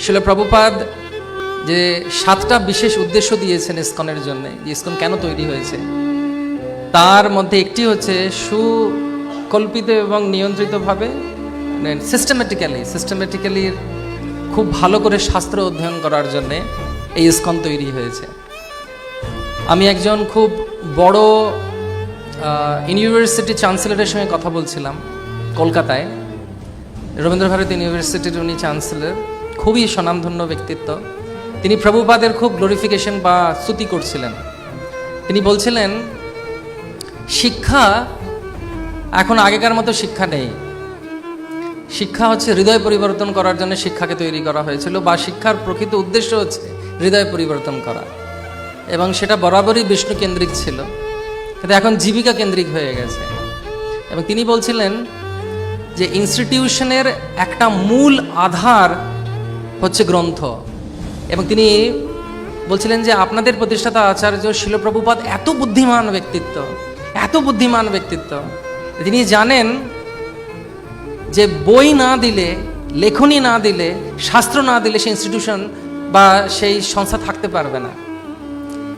শিল প্রভুপাদ যে সাতটা বিশেষ উদ্দেশ্য দিয়েছেন ইসকনের জন্য, যে ইসকন কেন তৈরি হয়েছে? তার মধ্যে একটি হচ্ছে সুকল্পিত এবং নিয়ন্ত্রিতভাবে সিস্টেমেটিক্যালি সিস্টেমেটিক্যালি খুব ভালো করে শাস্ত্র অধ্যয়ন করার জন্যে এই ইসকন তৈরি হয়েছে। আমি একজন খুব বড় ইউনিভার্সিটি চ্যান্সেলরের সঙ্গে কথা বলছিলাম কলকাতায়। রবীন্দ্রভারতী ইউনিভার্সিটির উনি চ্যান্সেলর। খুবই স্বনামধন্য ব্যক্তিত্ব। তিনি প্রভুপাদের খুব গ্লোরিফিকেশন বা স্তুতি করছিলেন। তিনি বলছিলেন, শিক্ষা এখন আগেকার মতো শিক্ষা নেই। শিক্ষা হচ্ছে হৃদয় পরিবর্তন করার জন্য শিক্ষাকে তৈরি করা হয়েছিল বা শিক্ষার প্রকৃত উদ্দেশ্য হচ্ছে হৃদয় পরিবর্তন করা। এবং সেটা বরাবরই বিষ্ণু কেন্দ্রিক ছিল। কিন্তু এখন জীবিকা কেন্দ্রিক হয়ে গেছে। এবং তিনি বলছিলেন যে ইনস্টিটিউশনের একটা মূল আধার হচ্ছে গ্রন্থ। এবং তিনি বলছিলেন যে আপনাদের প্রতিষ্ঠাতা আচার্য শিলপ্রভুপাদ এত বুদ্ধিমান ব্যক্তিত্ব, এত বুদ্ধিমান ব্যক্তিত্ব। তিনি জানেন যে বই না দিলে, লেখনী না দিলে, শাস্ত্র না দিলে সেই ইনস্টিটিউশন বা সেই সংস্থা থাকতে পারবে না।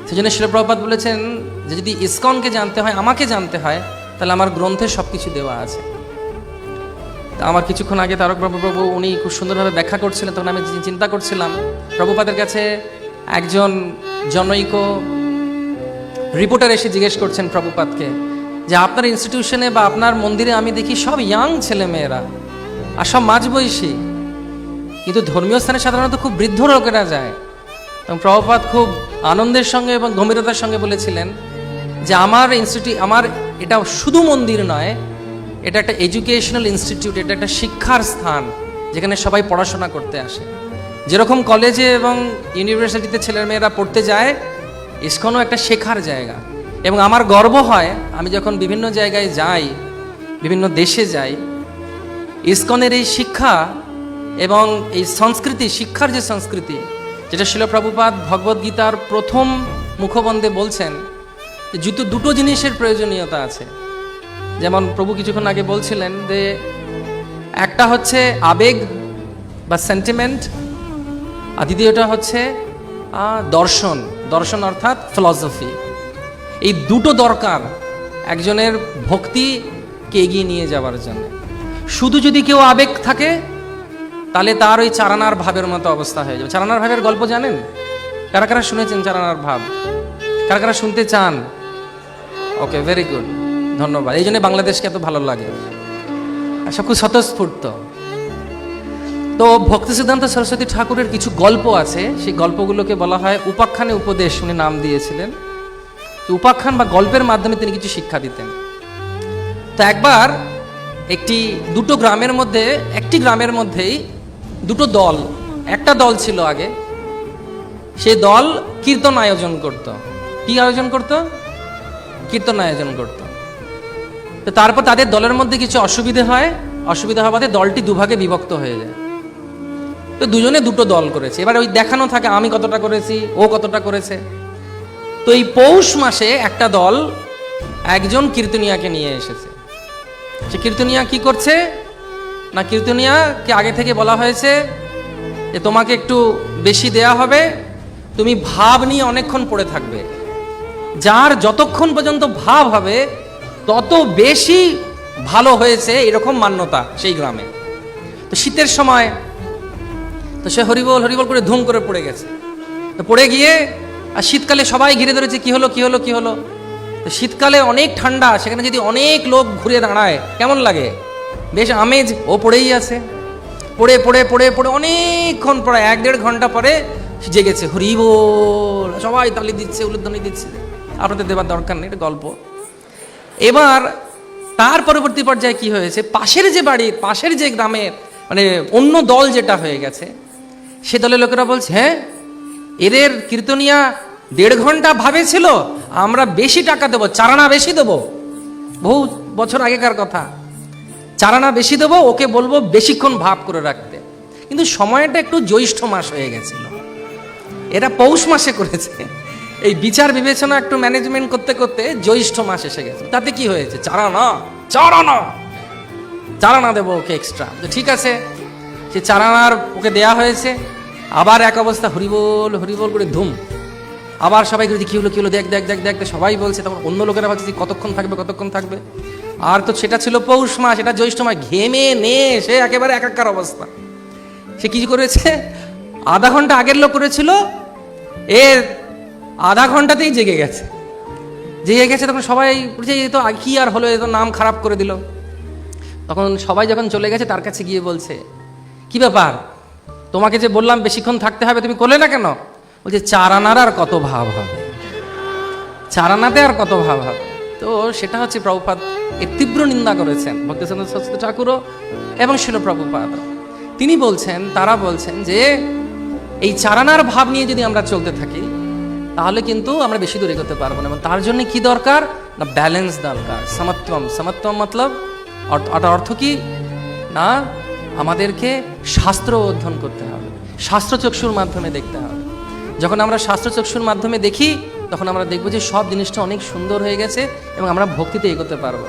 সেই জন্য শিলপ্রভুপাদ বলেছেন যে যদি ইসকনকে জানতে হয়, আমাকে জানতে হয়, তাহলে আমার গ্রন্থে সব কিছু দেওয়া আছে। আমার কিছুক্ষণ আগে তারক প্রভু উনি খুব সুন্দরভাবে ব্যাখ্যা করছিলেন, তখন আমি চিন্তা করছিলাম প্রভুপাদের কাছে একজন জনৈক রিপোর্টার এসে জিজ্ঞেস করছেন প্রভুপাদকে যে আপনার ইনস্টিটিউশনে বা আপনার মন্দিরে আমি দেখি সব ইয়াং ছেলে মেয়েরা আর সব মাঝবয়সী। কিন্তু ধর্মীয় স্থানে সাধারণত খুব বৃদ্ধ লোকেরা যায়। এবং প্রভুপাত খুব আনন্দের সঙ্গে এবং গম্ভীরতার সঙ্গে বলেছিলেন যে আমার ইনস্টিটিউট আমার এটা শুধু মন্দির নয় এটা একটা এডুকেশনাল ইনস্টিটিউট এটা একটা শিক্ষার স্থান, যেখানে সবাই পড়াশোনা করতে আসে। যেরকম কলেজে এবং ইউনিভার্সিটিতে ছেলেমেয়েরা পড়তে যায়, ইস্কনও একটা শেখার জায়গা। এবং আমার গর্ব হয়, আমি যখন বিভিন্ন জায়গায় যাই, বিভিন্ন দেশে যাই, ইস্কনের এই শিক্ষা এবং এই সংস্কৃতি, শিক্ষার যে সংস্কৃতি, যেটা শিলপ্রভুপাদ ভগবদ্গীতার প্রথম মুখবন্ধে বলছেন, যে দুটো জিনিসের প্রয়োজনীয়তা আছে। যেমন প্রভু কিছুক্ষণ আগে বলছিলেন যে একটা হচ্ছে আবেগ বা সেন্টিমেন্ট আর দ্বিতীয়টা হচ্ছে দর্শন। দর্শন অর্থাৎ ফিলসফি এই দুটো দরকার একজনের ভক্তিকে এগিয়ে নিয়ে যাওয়ার জন্য। শুধু যদি কেউ আবেগ থাকে, তাহলে তার ওই চারানার ভাবের মতো অবস্থা হয়ে যাবে। চারানার ভাবের গল্প জানেন? কারা কারা শুনেছেন চারানার ভাব? কারা কারা শুনতে চান? ওকে ভেরি গুড ধন্যবাদ। এই জন্য বাংলাদেশকে এত ভালো লাগে। আচ্ছা খুব স্বতঃস্ফূর্ত। তো ভক্তি সিদ্ধান্ত সরস্বতী ঠাকুরের কিছু গল্প আছে। সেই গল্পগুলোকে বলা হয় উপাখ্যানে উপদেশ। উনি নাম দিয়েছিলেন। উপাখ্যান বা গল্পের মাধ্যমে তিনি কিছু শিক্ষা দিতেন। তো একবার একটি, দুটো গ্রামের মধ্যে, একটি গ্রামের মধ্যেই দুটো দল, একটা দল ছিল আগে। সেই দল কীর্তন আয়োজন করত। কি আয়োজন করত? কীর্তন আয়োজন করত। তো তারপর তাদের দলের মধ্যে কিছু অসুবিধে হয়। অসুবিধা হওয়াতে দলটি দুভাগে বিভক্ত হয়ে যায়। তো দুজনে দুটো দল করেছে। এবার ওই দেখানো থাকে, আমি কতটা করেছি, ও কতটা করেছে। তো এই পৌষ মাসে একটা দল একজন কীর্তনিয়াকে নিয়ে এসেছে। সে কীর্তনিয়া কি করছে? না, কীর্তনিয়াকে আগে থেকে বলা হয়েছে যে, তোমাকে একটু বেশি দেয়া হবে। তুমি ভাব নিয়ে অনেকক্ষণ পড়ে থাকবে। যার যতক্ষণ পর্যন্ত ভাব হবে তত বেশি ভালো হয়েছে এরকম মান্যতা সেই গ্রামে। তো শীতের সময় তো সে হরিবল হরিবল করে ধুম করে পড়ে গেছে। তো পড়ে গিয়ে, আর শীতকালে সবাই ঘিরে ধরেছে, কি হলো কি হলো কি হলো? তো শীতকালে অনেক ঠান্ডা, সেখানে যদি অনেক লোক ঘুরে দাঁড়ায়, কেমন লাগে? বেশ আমেজ, ও পড়েই আছে। পড়ে পড়ে পড়ে পড়ে অনেকক্ষণ পরে, এক দেড় ঘণ্টা পরে জেগেছে, হরিবল! সবাই তালি দিচ্ছে, উলুধ্বনি দিচ্ছে। আপনাদের দেবার দরকার নেই, এটা গল্প। এবার তার পরবর্তী পর্যায়ে কি হয়েছে? পাশের যে বাড়ি পাশের যে গ্রামের মানে অন্য দল যেটা হয়ে গেছে, সে দলের লোকেরা বলছে হ্যাঁ এদের কীর্তনিয়া দেড় ঘণ্টা ভাবে ছিল, আমরা বেশি টাকা দেবো, চারানা বেশি দেবো। বহু বছর আগেকার কথা। চারানা বেশি দেবো, ওকে বলব বেশিক্ষণ ভাব করে রাখতে। কিন্তু সময়টা একটু জ্যৈষ্ঠ মাস হয়ে গেছিল। এরা পৌষ মাসে করেছে। এই বিচার বিবেচনা একটু ম্যানেজমেন্ট করতে করতে জ্যৈষ্ঠ মাস এসে গেছে। তাতে কি হয়েছে? চারা না চারানা। চারানা! চারানা দেবো ওকে এক্সট্রা তো ঠিক আছে, সে চারানার ওকে দেয়া হয়েছে। আবার এক অবস্থা, হরিবোল হরিবোল করে ধুম। আবার সবাই বলছে, কি হলো কি হলো? দেখ দেখ দেখ দেখ। সবাই বলছে, তখন অন্য লোকেরা ভাবছে, কতক্ষণ থাকবে কতক্ষণ থাকবে? আর তো সেটা ছিল পৌষ মাস, এটা জ্যৈষ্ঠ মাস। ঘেমে নে সে একেবারে একাকার অবস্থা। সে কি করেছে? আধা ঘণ্টা আগের লোক করেছিল, এর আধা ঘন্টাতেই জেগে গেছে। জেগে গেছে তখন সবাই বলছে, এ তো কি আর হলো? এ তো নাম খারাপ করে দিল। তখন সবাই যখন চলে গেছে, তার কাছে গিয়ে বলছে, কি ব্যাপার? তোমাকে যে বললাম বেশিক্ষণ থাকতে হবে, তুমি করলে না কেন? বলছে চারানার আর কত ভাব হবে? চারানাতে আর কত ভাব হবে? তো সেটা হচ্ছে প্রভুপাত এর তীব্র নিন্দা করেছেন, ভক্তিচন্দ্র সরস্বতী ঠাকুরও এবং শিল প্রভুপাদ। তিনি বলছেন, তারা বলছেন যে, এই চারানার ভাব নিয়ে যদি আমরা চলতে থাকি তাহলে কিন্তু আমরা বেশি দূর এগোতে পারব না। এবং তার জন্য কি দরকার? না ব্যালেন্স দরকার। সমত্বম সমত্বম মতলব অর্থ কি? না, আমাদেরকে শাস্ত্র অধ্যয়ন করতে হবে। শাস্ত্র চক্ষুর মাধ্যমে দেখতে হবে। যখন আমরা শাস্ত্র চক্ষুর মাধ্যমে দেখি, তখন আমরা দেখব যে সব জিনিসটা অনেক সুন্দর হয়ে গেছে এবং আমরা ভক্তিতে এগোতে পারব।